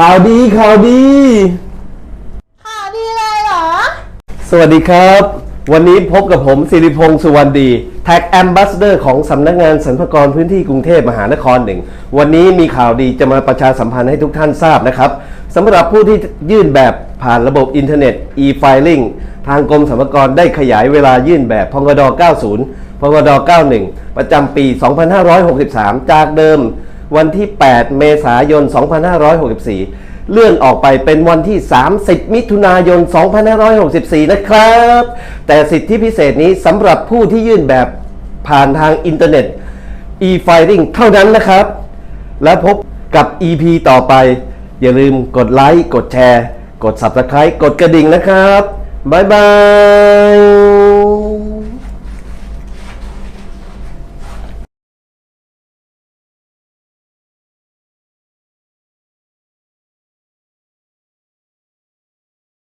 ข่าวดีข่าวดี ข่าวดีเลยเหรอ สวัสดีครับ วันนี้พบกับผมสิริพงษ์สุวรรณดีแท็กแอมบ s สเดอร์ของสำนักงานสรรพากรพื้นที่กรุงเทพมหานครหนึ่ง วันนี้มีข่าวดีจะมาประชาสัมพันธ์ให้ทุกท่านทราบนะครับสำหรับผู้ที่ยื่นแบบผ่านระบบอินเทอร์เน็ต e-filing ทางกรมสรรพากรได้ขยายเวลายื่นแบบพงด90พงด91 ประจำปี 2563 จากเดิม วันที่ 8 เมษายน 2564 เลื่อนออกไปเป็นวันที่ 30 มิถุนายน 2564 นะครับ แต่สิทธิพิเศษนี้สำหรับผู้ที่ยื่นแบบผ่านทางอินเทอร์เน็ต e-filing เท่านั้นนะครับ แล้วพบกับ EP ต่อไป อย่าลืมกดไลค์ กดแชร์ กด Subscribe กดกระดิ่งนะครับ บ๊ายบาย